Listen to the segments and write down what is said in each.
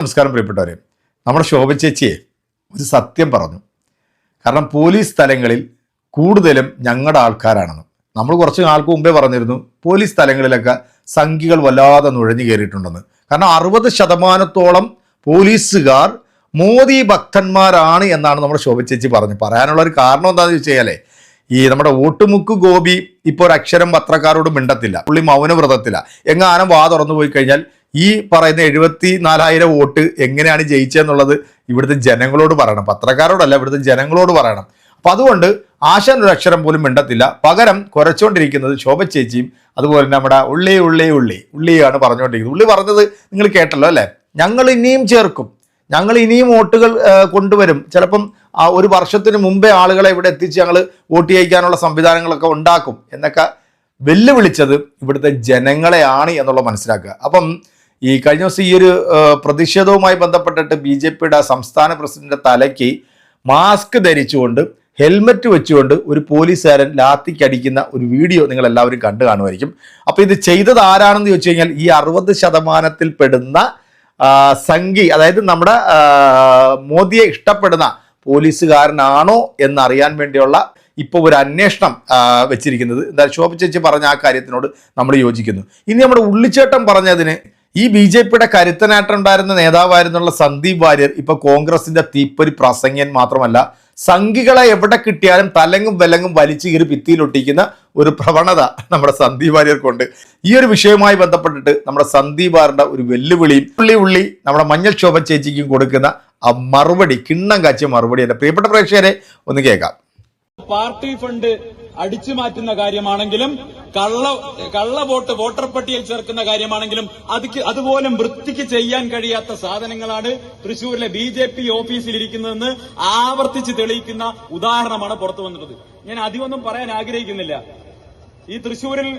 നമസ്കാരം പ്രിയപ്പെട്ടവരെ. നമ്മുടെ ശോഭ ചേച്ചിയെ ഒരു സത്യം പറഞ്ഞു. കാരണം പോലീസ് സ്ഥലങ്ങളിൽ കൂടുതലും ഞങ്ങളുടെ ആൾക്കാരാണെന്ന്. നമ്മൾ കുറച്ച് നാൾക്ക് മുമ്പേ പറഞ്ഞിരുന്നു പോലീസ് സ്ഥലങ്ങളിലൊക്കെ സംഖ്യകൾ വല്ലാതെ നുഴഞ്ഞു കയറിയിട്ടുണ്ടെന്ന്. കാരണം അറുപത് ശതമാനത്തോളം പോലീസുകാർ മോദി ഭക്തന്മാരാണ് എന്നാണ് നമ്മുടെ ശോഭ ചേച്ചി പറഞ്ഞു. പറയാനുള്ള ഒരു കാരണം എന്താണെന്ന് വെച്ച് കഴിഞ്ഞാലേ ഈ നമ്മുടെ വോട്ടുമുക്ക് ഗോപി ഇപ്പോൾ ഒരു അക്ഷരം പത്രക്കാരോട് മിണ്ടത്തില്ല. പുള്ളി മൗനവ്രതത്തില്ല എങ്ങാനും വാ തുറന്നു പോയി കഴിഞ്ഞാൽ ഈ പറയുന്ന എഴുപത്തി നാലായിരം വോട്ട് എങ്ങനെയാണ് ജയിച്ചതെന്നുള്ളത് ഇവിടുത്തെ ജനങ്ങളോട് പറയണം. പത്രക്കാരോടല്ല ഇവിടുത്തെ ജനങ്ങളോട് പറയണം. അപ്പം അതുകൊണ്ട് ആശാൻ ഒരു അക്ഷരം പോലും മിണ്ടത്തില്ല. പകരം കുരച്ചുകൊണ്ടിരിക്കുന്നത് ശോഭ ചേച്ചിയും അതുപോലെ നമ്മുടെ ഉള്ളി ഉള്ളി ഉള്ളി ഉള്ളിയാണ് പറഞ്ഞുകൊണ്ടിരിക്കുന്നത് ഉള്ളി പറഞ്ഞത് നിങ്ങൾ കേട്ടല്ലോ അല്ലേ? ഞങ്ങൾ ഇനിയും ചേർക്കും. ഞങ്ങൾ ഇനിയും വോട്ടുകൾ കൊണ്ടുവരും. ചിലപ്പം ഒരു വർഷത്തിന് മുമ്പേ ആളുകളെ ഇവിടെ എത്തിച്ച് ഞങ്ങൾ വോട്ട് ചെയ്യിക്കാനുള്ള സംവിധാനങ്ങളൊക്കെ ഉണ്ടാക്കും. എന്നൊക്കെ വെല്ലുവിളിച്ചത് ഇവിടുത്തെ ജനങ്ങളെയാണ് എന്നുള്ള മനസ്സിലാക്കുക. അപ്പം ഈ കഴിഞ്ഞ ദിവസം ഈ ഒരു പ്രതിഷേധവുമായി ബന്ധപ്പെട്ടിട്ട് ബി ജെ പിയുടെ സംസ്ഥാന പ്രസിഡന്റിന്റെ തലയ്ക്ക് മാസ്ക് ധരിച്ചുകൊണ്ട് ഹെൽമറ്റ് വെച്ചുകൊണ്ട് ഒരു പോലീസുകാരൻ ലാത്തിക്കടിക്കുന്ന ഒരു വീഡിയോ നിങ്ങൾ എല്ലാവരും കണ്ടു കാണുമായിരിക്കും. അപ്പോൾ ഇത് ചെയ്തത് ആരാണെന്ന് ചോദിച്ചു കഴിഞ്ഞാൽ ഈ അറുപത് ശതമാനത്തിൽ പെടുന്ന സംഘി അതായത് നമ്മുടെ മോദിയെ ഇഷ്ടപ്പെടുന്ന പോലീസുകാരനാണോ എന്നറിയാൻ വേണ്ടിയുള്ള ഇപ്പോൾ ഒരു അന്വേഷണം വെച്ചിരിക്കുന്നത്. എന്താ ശോഭ ചേച്ചി പറഞ്ഞ ആ കാര്യത്തിനോട് നമ്മൾ യോജിക്കുന്നു. ഇനി നമ്മുടെ ഉള്ളിച്ചേട്ടം പറഞ്ഞതിന് ഈ ബി ജെ പിയുടെ കരുത്തനായിട്ടുണ്ടായിരുന്ന നേതാവായിരുന്നുള്ള സന്ദീപ് വാര്യർ ഇപ്പൊ കോൺഗ്രസിന്റെ തീപ്പൊരി പ്രസംഗൻ മാത്രമല്ല സംഘികളെ എവിടെ കിട്ടിയാലും തലങ്ങും വിലങ്ങും വലിച്ചു കീറി ഭിത്തിയിലൊട്ടിക്കുന്ന ഒരു പ്രവണത നമ്മുടെ സന്ദീപ് വാര്യർക്കുണ്ട്. ഈ ഒരു വിഷയവുമായി ബന്ധപ്പെട്ടിട്ട് നമ്മുടെ സന്ദീപ് വാറിന്റെ ഒരു വെല്ലുവിളിയും ഉള്ളി ഉള്ളി നമ്മുടെ മഞ്ഞൾ ശോഭ ചേച്ചിക്കും കൊടുക്കുന്ന ആ മറുപടി കിണ്ണം കാച്ചിയ മറുപടി എന്റെ പ്രിയപ്പെട്ട പ്രേക്ഷകരെ ഒന്ന് കേൾക്കാം. പാർട്ടി ഫണ്ട് അടിച്ചു മാറ്റുന്ന കാര്യമാണെങ്കിലും കള്ള കള്ള വോട്ട് വോട്ടർ പട്ടികയിൽ ചേർക്കുന്ന കാര്യമാണെങ്കിലും അത് അതുപോലെ വൃത്തിക്ക് ചെയ്യാൻ കഴിയാത്ത സാധനങ്ങളാണ് തൃശൂരിലെ ബി ജെ പി ഓഫീസിലിരിക്കുന്നതെന്ന് ആവർത്തിച്ച് തെളിയിക്കുന്ന ഉദാഹരണമാണ് പുറത്തു വന്നിട്ടുള്ളത്. ഞാൻ അധികമൊന്നും പറയാൻ ആഗ്രഹിക്കുന്നില്ല. ഈ തൃശൂരിൽ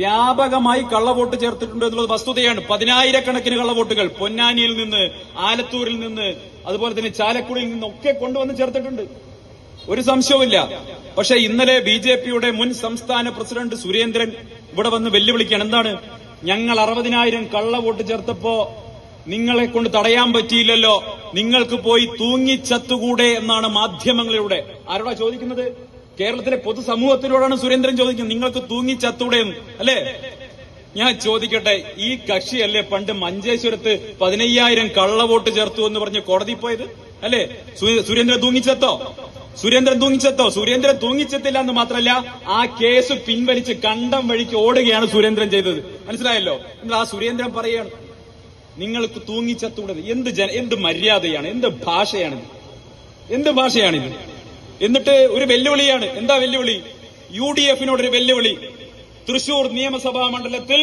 വ്യാപകമായി കള്ളവോട്ട് ചേർത്തിട്ടുണ്ട് എന്നുള്ളത് വസ്തുതയാണ്. പതിനായിരക്കണക്കിന് കള്ളവോട്ടുകൾ പൊന്നാനിയിൽ നിന്ന് ആലത്തൂരിൽ നിന്ന് അതുപോലെ തന്നെ ചാലക്കുടിയിൽ നിന്നൊക്കെ കൊണ്ടുവന്ന് ചേർത്തിട്ടുണ്ട്. ഒരു സംശയവുമില്ല. പക്ഷെ ഇന്നലെ ബി ജെ പിയുടെ മുൻ സംസ്ഥാന പ്രസിഡന്റ് സുരേന്ദ്രൻ ഇവിടെ വന്ന് വെല്ലുവിളിക്കാൻ എന്താണ്? ഞങ്ങൾ അറുപതിനായിരം കള്ള വോട്ട് ചേർത്തപ്പോ നിങ്ങളെ കൊണ്ട് തടയാൻ പറ്റിയില്ലല്ലോ. നിങ്ങൾക്ക് പോയി തൂങ്ങിച്ചത്തുകൂടെ എന്നാണ് മാധ്യമങ്ങളിലൂടെ. ആരോടാ ചോദിക്കുന്നത്? കേരളത്തിലെ പൊതുസമൂഹത്തിനോടാണ് സുരേന്ദ്രൻ ചോദിക്കുന്നത്. നിങ്ങൾക്ക് തൂങ്ങിച്ചത്തൂടെ അല്ലേ? ഞാൻ ചോദിക്കട്ടെ ഈ കക്ഷിയല്ലേ പണ്ട് മഞ്ചേശ്വരത്ത് പതിനയ്യായിരം കള്ളവോട്ട് ചേർത്തു എന്ന് പറഞ്ഞ് കോടതി പോയത്? അല്ലേ? സുരേന്ദ്രൻ തൂങ്ങിച്ചെത്തോ സുരേന്ദ്രൻ തൂങ്ങിച്ചെത്തോ? സുരേന്ദ്രൻ തൂങ്ങിച്ചെത്തില്ല എന്ന് മാത്രമല്ല ആ കേസ് പിൻവലിച്ച് കണ്ടം വഴിക്ക് ഓടുകയാണ് സുരേന്ദ്രൻ ചെയ്തത്. മനസ്സിലായല്ലോ? നിങ്ങൾ ആ സുരേന്ദ്രൻ പറയാണ് നിങ്ങൾക്ക് തൂങ്ങിച്ചത്തൂടത് എന്ത് ജന എന്ത് മര്യാദയാണ് എന്ത് ഭാഷയാണിത് എന്ത് ഭാഷയാണിത് എന്നിട്ട് ഒരു വെല്ലുവിളിയാണ്. എന്താ വെല്ലുവിളി? യു ഡി എഫിനോട് ഒരു വെല്ലുവിളി. തൃശൂർ നിയമസഭാ മണ്ഡലത്തിൽ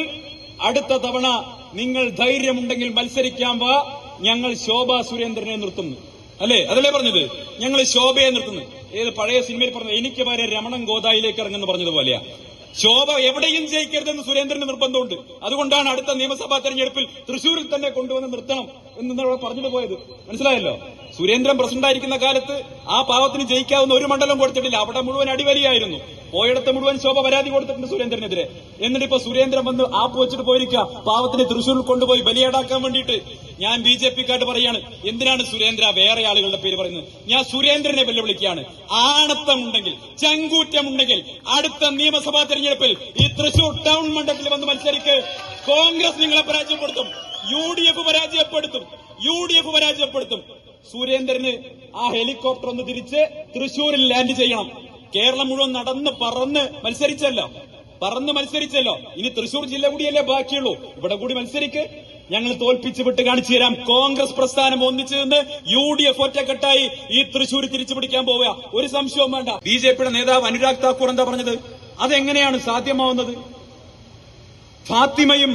അടുത്ത തവണ നിങ്ങൾ ധൈര്യമുണ്ടെങ്കിൽ മത്സരിക്കാൻ വാ. ഞങ്ങൾ ശോഭാ സുരേന്ദ്രനെ നിർത്തുന്നു. അല്ലേ? അതല്ലേ പറഞ്ഞത്? ഞങ്ങൾ ശോഭയെ നിർത്തുന്നു. ഏത് പഴയ സിനിമയിൽ പറഞ്ഞത് എനിക്ക് വരെ രമണൻ ഗോദായിലേക്ക് ഇറങ്ങുന്നു പറഞ്ഞതുപോലെയാ. ശോഭ എവിടെയും ജയിക്കരുതെന്ന് സുരേന്ദ്രന് നിർബന്ധമുണ്ട്. അതുകൊണ്ടാണ് അടുത്ത നിയമസഭാ തെരഞ്ഞെടുപ്പിൽ തൃശൂരിൽ തന്നെ കൊണ്ടുവന്ന് നിർത്തണം. എന്ന് ഇന്നലെ പറഞ്ഞിട്ട് പോയത്. മനസ്സിലായല്ലോ? സുരേന്ദ്രൻ പ്രസിഡന്റായിരിക്കുന്ന കാലത്ത് ആ പാവത്തിന് ജയിക്കാവുന്ന ഒരു മണ്ഡലം കൊടുത്തിട്ടില്ല. അവിടെ മുഴുവൻ അടിവലിയായിരുന്നു പോയിടത്ത് മുഴുവൻ ശോഭ പരാതി കൊടുത്തിട്ടുണ്ട് സുരേന്ദ്രനെതിരെ. എന്നിട്ട് ഇപ്പൊ സുരേന്ദ്രൻ വന്ന് ആപ്പ് വെച്ചിട്ട് പോയിരിക്കുക പാവത്തിന് തൃശൂരിൽ കൊണ്ടുപോയി ബലിയടാക്കാൻ വേണ്ടിയിട്ട് ഞാൻ ബി ജെ പിക്കായിട്ട് പറയാണ്. എന്തിനാണ് സുരേന്ദ്ര വേറെ ആളുകളുടെ പേര് പറയുന്നത്? ഞാൻ സുരേന്ദ്രനെ വെല്ലുവിളിക്കുകയാണ്. ആണത്തമുണ്ടെങ്കിൽ ചങ്കൂറ്റമുണ്ടെങ്കിൽ അടുത്ത നിയമസഭാ തെരഞ്ഞെടുപ്പിൽ ഈ തൃശൂർ ടൗൺ മണ്ഡലത്തിൽ വന്ന് മത്സരിക്ക്. കോൺഗ്രസ് നിങ്ങളെ പരാജയപ്പെടുത്തും. യു ഡി എഫ് പരാജയപ്പെടുത്തും. യു ഡി എഫ് പരാജയപ്പെടുത്തും. സുരേന്ദ്രന് ആ ഹെലികോപ്റ്റർ ഒന്ന് തിരിച്ച് തൃശൂരിൽ ലാൻഡ് ചെയ്യണം. കേരളം മുഴുവൻ നടന്ന് പറന്ന് മത്സരിച്ചല്ലോ. പറന്ന് മത്സരിച്ചല്ലോ. ഇനി തൃശൂർ ജില്ല കൂടിയല്ലേ ബാക്കിയുള്ളൂ. ഇവിടെ കൂടി മത്സരിക്ക്. ഞങ്ങൾ തോൽപ്പിച്ച് വിട്ട് കാണിച്ചു തരാം. കോൺഗ്രസ് പ്രസ്ഥാനം ഒന്നിച്ചു നിന്ന് യു ഡി എഫ് ഒറ്റക്കെട്ടായി ഈ തൃശൂർ തിരിച്ചു പിടിക്കാൻ പോവുക. ഒരു സംശയവും വേണ്ട. ബി ജെ പിയുടെ നേതാവ് അനുരാഗ് താക്കൂർ എന്താ പറഞ്ഞത്? അതെങ്ങനെയാണ് സാധ്യമാവുന്നത്? ഫാത്തിമയും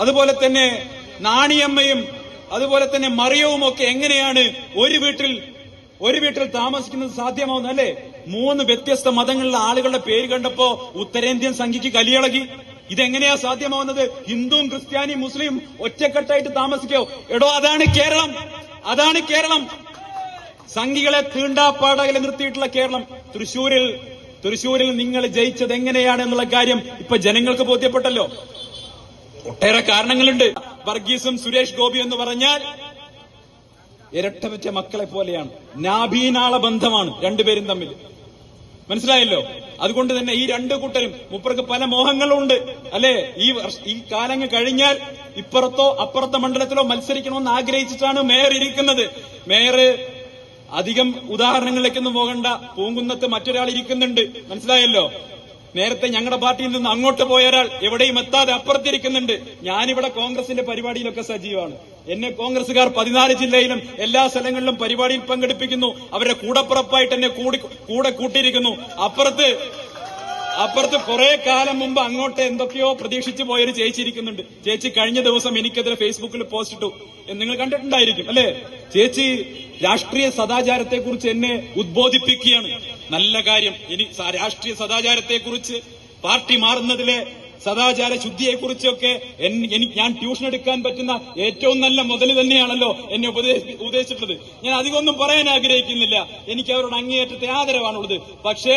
അതുപോലെ തന്നെ നാണിയമ്മയും അതുപോലെ തന്നെ മറിയവും ഒക്കെ എങ്ങനെയാണ് ഒരു വീട്ടിൽ ഒരു വീട്ടിൽ താമസിക്കുന്നത് സാധ്യമാവുന്ന അല്ലേ? മൂന്ന് വ്യത്യസ്ത മതങ്ങളിലെ ആളുകളുടെ പേര് കണ്ടപ്പോ ഉത്തരേന്ത്യൻ സംഖ്യക്ക് കലിയിളകി. ഇതെങ്ങനെയാ സാധ്യമാവുന്നത്? ഹിന്ദുവും ക്രിസ്ത്യാനിയും മുസ്ലിം ഒറ്റക്കെട്ടായിട്ട് താമസിക്കോ? എടോ അതാണ് കേരളം. അതാണ് കേരളം. സംഘികളെ തീണ്ടാപ്പാടകലെ നിർത്തിയിട്ടുള്ള കേരളം. തൃശൂരിൽ തൃശൂരിൽ നിങ്ങൾ ജയിച്ചത് എങ്ങനെയാണ് എന്നുള്ള കാര്യം ഇപ്പൊ ജനങ്ങൾക്ക് ബോധ്യപ്പെട്ടല്ലോ. ഒട്ടേറെ കാരണങ്ങളുണ്ട്. വർഗീസും സുരേഷ് ഗോപി എന്ന് പറഞ്ഞാൽ ഇരട്ടമറ്റ മക്കളെ പോലെയാണ്. നാഭീനാള ബന്ധമാണ് രണ്ടുപേരും തമ്മിൽ. മനസ്സിലായല്ലോ? അതുകൊണ്ട് തന്നെ ഈ രണ്ട് കൂട്ടരും മുപ്പർക്ക് പല മോഹങ്ങളും ഉണ്ട് അല്ലെ? ഈ ഈ കാലങ്ങ് കഴിഞ്ഞാൽ ഇപ്പുറത്തോ അപ്പുറത്തെ മണ്ഡലത്തിലോ മത്സരിക്കണമെന്ന് ആഗ്രഹിച്ചിട്ടാണ് മേയർ ഇരിക്കുന്നത്. മേയർ അധികം ഉദാഹരണങ്ങളിലേക്കൊന്നും പോകണ്ട. പൂങ്കുന്നത്ത് മറ്റൊരാൾ ഇരിക്കുന്നുണ്ട്. മനസ്സിലായല്ലോ? നേരത്തെ ഞങ്ങളുടെ പാർട്ടിയിൽ നിന്ന് അങ്ങോട്ട് പോയ ഒരാൾ എവിടെയും എത്താതെ അപ്പുറത്തിരിക്കുന്നുണ്ട്. ഞാനിവിടെ കോൺഗ്രസിന്റെ പരിപാടിയിലൊക്കെ സജീവമാണ് എന്നെ കോൺഗ്രസുകാർ പതിനാല് ജില്ലയിലും എല്ലാ സ്ഥലങ്ങളിലും പരിപാടിയിൽ പങ്കെടുപ്പിക്കുന്നു. അവരുടെ കൂടപ്പുറപ്പായിട്ട് എന്നെ കൂടി കൂടെ കൂട്ടിയിരിക്കുന്നു. അപ്പുറത്ത് അപ്പുറത്ത് കുറെ കാലം മുമ്പ് അങ്ങോട്ട് എന്തൊക്കെയോ പ്രതീക്ഷിച്ചു പോയൊരു ചേച്ചി ഇരിക്കുന്നുണ്ട്. ചേച്ചി കഴിഞ്ഞ ദിവസം എനിക്കെതിരെ ഫേസ്ബുക്കിൽ പോസ്റ്റ് ഇട്ടു. നിങ്ങൾ കണ്ടിട്ടുണ്ടായിരിക്കും അല്ലെ? ചേച്ചി രാഷ്ട്രീയ സദാചാരത്തെ കുറിച്ച് എന്നെ ഉദ്ബോധിപ്പിക്കുകയാണ്. നല്ല കാര്യം. ഇനി രാഷ്ട്രീയ സദാചാരത്തെ കുറിച്ച് പാർട്ടി മാറുന്നതിലെ സദാചാര ശുദ്ധിയെ കുറിച്ചൊക്കെ എനിക്ക് ഞാൻ ട്യൂഷൻ എടുക്കാൻ പറ്റുന്ന ഏറ്റവും നല്ല മുതൽ തന്നെയാണല്ലോ എന്നെ ഉപദേശ ഉപദേശിച്ചിട്ടുള്ളത്. ഞാൻ അധികമൊന്നും പറയാൻ ആഗ്രഹിക്കുന്നില്ല. എനിക്ക് അവരോട് അങ്ങേയറ്റത്തെ ആദരവാണുള്ളത്. പക്ഷേ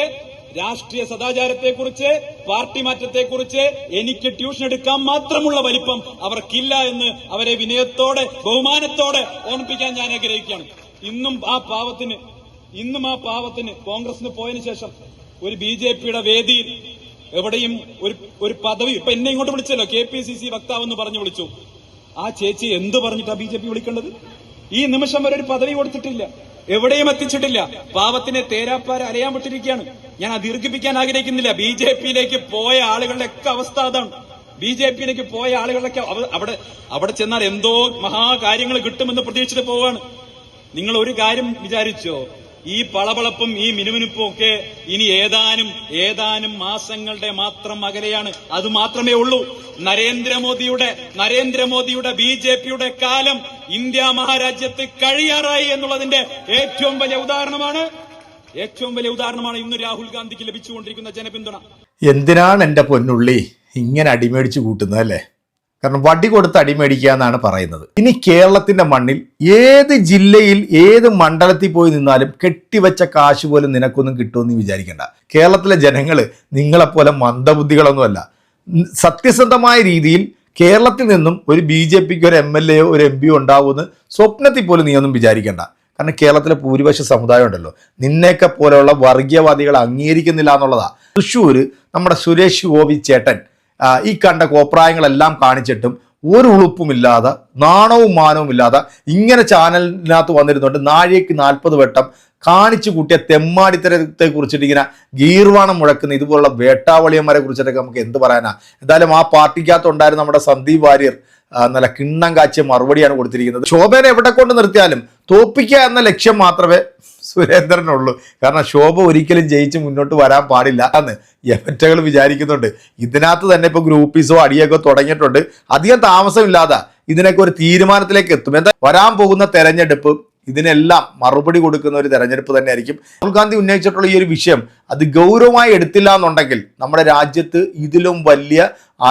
രാഷ്ട്രീയ സദാചാരത്തെക്കുറിച്ച് പാർട്ടി മാറ്റത്തെക്കുറിച്ച് എനിക്ക് ട്യൂഷൻ എടുക്കാൻ മാത്രമുള്ള വലിപ്പം അവർക്കില്ല എന്ന് അവരെ വിനയത്തോടെ ബഹുമാനത്തോടെ ഓർമ്മിപ്പിക്കാൻ ഞാൻ ആഗ്രഹിക്കുകയാണ്. ഇന്നും ആ പാവത്തിന് ഇന്നും ആ പാവത്തിന് കോൺഗ്രസിന് പോയതിനു ശേഷം ഒരു ബി ജെ പിയുടെ വേദിയിൽ എവിടെയും ഒരു ഒരു പദവി ഇപ്പൊ എന്നെ ഇങ്ങോട്ട് വിളിച്ചല്ലോ കെ പി സി സി വക്താവ് എന്ന് പറഞ്ഞു വിളിച്ചു. ആ ചേച്ചി എന്ത് പറഞ്ഞിട്ടാ ബി ജെ പി വിളിക്കേണ്ടത്? ഈ നിമിഷം വരെ ഒരു പദവി കൊടുത്തിട്ടില്ല. എവിടെയും എത്തിച്ചിട്ടില്ല. പാവത്തിനെ തേരാപ്പാര അലയാൻ വിട്ടിരിക്കുകയാണ്. ഞാൻ അത് ദീർഘിപ്പിക്കാൻ ആഗ്രഹിക്കുന്നില്ല. ബി ജെ പിയിലേക്ക് പോയ ആളുകളുടെ ഒക്കെ അവസ്ഥ അതാണ്. ബി ജെ പിയിലേക്ക് പോയ ആളുകളൊക്കെ അവ- അവിടെ അവിടെ ചെന്നാൽ എന്തോ മഹാകാര്യങ്ങൾ കിട്ടുമെന്ന് പ്രതീക്ഷിച്ചിട്ട് പോവാണ്. നിങ്ങൾ ഒരു കാര്യം വിചാരിച്ചോ? ഈ പളപളപ്പും ഈ മിനുമിനുപ്പും ഒക്കെ ഇനി ഏതാനും ഏതാനും മാസങ്ങളുടെ മാത്രം അകലെയാണ്. അത് മാത്രമേ ഉള്ളൂ. നരേന്ദ്രമോദിയുടെ നരേന്ദ്രമോദിയുടെ ബി ജെ പിയുടെ കാലം ഇന്ത്യ മഹാരാജ്യത്ത് കഴിയാറായി എന്നുള്ളതിന്റെ ഏറ്റവും വലിയ ഉദാഹരണമാണ് ഏറ്റവും വലിയ ഉദാഹരണമാണ് ഇന്ന് രാഹുൽ ഗാന്ധിക്ക് ലഭിച്ചുകൊണ്ടിരിക്കുന്ന ജനപിന്തുണ. എന്തിനാണ് എന്റെ പൊന്നുള്ളി ഇങ്ങനെ അടിമേടിച്ച് കൂട്ടുന്നത് അല്ലേ? കാരണം വടി കൊടുത്ത് അടിമേടിക്കുക എന്നാണ് പറയുന്നത്. ഇനി കേരളത്തിന്റെ മണ്ണിൽ ഏത് ജില്ലയിൽ ഏത് മണ്ഡലത്തിൽ പോയി നിന്നാലും കെട്ടിവെച്ച കാശ് പോലും നിനക്കൊന്നും കിട്ടുമെന്ന് വിചാരിക്കണ്ട. കേരളത്തിലെ ജനങ്ങൾ നിങ്ങളെപ്പോലെ മന്ദബുദ്ധികളൊന്നുമല്ല. സത്യസന്ധമായ രീതിയിൽ കേരളത്തിൽ നിന്നും ഒരു ബി ജെ പിക്ക് ഒരു എം എൽ എയോ ഒരു എം പിയോ ഉണ്ടാവുമെന്ന് സ്വപ്നത്തിൽ പോലും നീ ഒന്നും വിചാരിക്കണ്ട. കാരണം കേരളത്തിലെ ഭൂരിപക്ഷ സമുദായം ഉണ്ടല്ലോ. നിന്നെയൊക്കെ പോലെയുള്ള വർഗീയവാദികളെ അംഗീകരിക്കുന്നില്ല എന്നുള്ളതാ. തൃശ്ശൂർ നമ്മുടെ സുരേഷ് ഗോപി ചേട്ടൻ ഈ കണ്ട കോപ്രായങ്ങളെല്ലാം കാണിച്ചിട്ടും ഒരു ഉളുപ്പുമില്ലാതെ നാണവും മാനവും ഇല്ലാതെ ഇങ്ങനെ ചാനലിനകത്ത് വന്നിരുന്നുണ്ട് നാഴേക്ക് നാൽപ്പത് വട്ടം കാണിച്ചു കൂട്ടിയ തെമ്മാടിത്തരത്തെ കുറിച്ചിട്ട് ഇങ്ങനെ ഗീർവാണം മുഴക്കുന്ന ഇതുപോലുള്ള വേട്ടാവളിയന്മാരെ കുറിച്ചിട്ടൊക്കെ നമുക്ക് എന്ത് പറയാനാ? എന്തായാലും ആ പാർട്ടിക്കകത്ത് ഉണ്ടായിരുന്ന നമ്മുടെ സന്ദീപ് വാര്യർ നല്ല കിണ്ണം കാച്ചിയ മറുപടിയാണ് കൊടുത്തിരിക്കുന്നത്. ശോഭനെ എവിടെ കൊണ്ട് നിർത്തിയാലും തോപ്പിക്കുക എന്ന ലക്ഷ്യം മാത്രമേ സുരേന്ദ്രനുള്ളൂ. കാരണം ശോഭ ഒരിക്കലും ജയിച്ച് മുന്നോട്ട് വരാൻ പാടില്ല എന്ന് എഫറ്റകൾ വിചാരിക്കുന്നുണ്ട്. ഇതിനകത്ത് തന്നെ ഇപ്പോൾ ഗ്രൂപ്പീസോ അടിയൊക്കെ തുടങ്ങിയിട്ടുണ്ട്. അധികം താമസമില്ലാതെ. ഇതിനൊക്കെ ഒരു തീരുമാനത്തിലേക്ക് എത്തും. എന്താ വരാൻ പോകുന്ന തെരഞ്ഞെടുപ്പ് ഇതിനെല്ലാം മറുപടി കൊടുക്കുന്ന ഒരു തെരഞ്ഞെടുപ്പ് തന്നെയായിരിക്കും. രാഹുൽ ഗാന്ധി ഉന്നയിച്ചിട്ടുള്ള ഈ ഒരു വിഷയം അത് ഗൗരവമായി എടുത്തില്ല എന്നുണ്ടെങ്കിൽ നമ്മുടെ രാജ്യത്ത് ഇതിലും വലിയ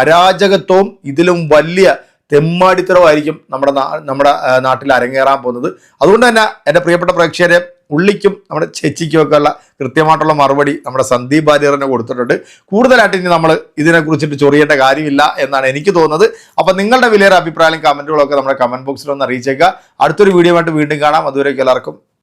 അരാജകത്വവും ഇതിലും വലിയ തെമ്മാടിത്തരമായിരിക്കും നമ്മുടെ നമ്മുടെ നാട്ടിൽ അരങ്ങേറാൻ പോകുന്നത്. അതുകൊണ്ട് തന്നെ എന്റെ പ്രിയപ്പെട്ട പ്രേക്ഷകരെ ഉള്ളിക്കും നമ്മുടെ ചേച്ചിക്കും ഒക്കെ ഉള്ള കൃത്യമായിട്ടുള്ള മറുപടി നമ്മുടെ സന്ദീപ് വാര്യറിന് കൊടുത്തിട്ടുണ്ട്. കൂടുതലായിട്ട് ഇനി നമ്മൾ ഇതിനെക്കുറിച്ചിട്ട് ചൊറിയേണ്ട കാര്യമില്ല എന്നാണ് എനിക്ക് തോന്നുന്നത്. അപ്പം നിങ്ങളുടെ വിലയേറെ അഭിപ്രായം കമന്റുകളൊക്കെ നമ്മുടെ കമന്റ് ബോക്സിൽ ഒന്ന് അറിയിച്ചേക്കുക. അടുത്തൊരു വീഡിയോ വീണ്ടും കാണാം. അതുവരെയൊക്കെ എല്ലാവർക്കും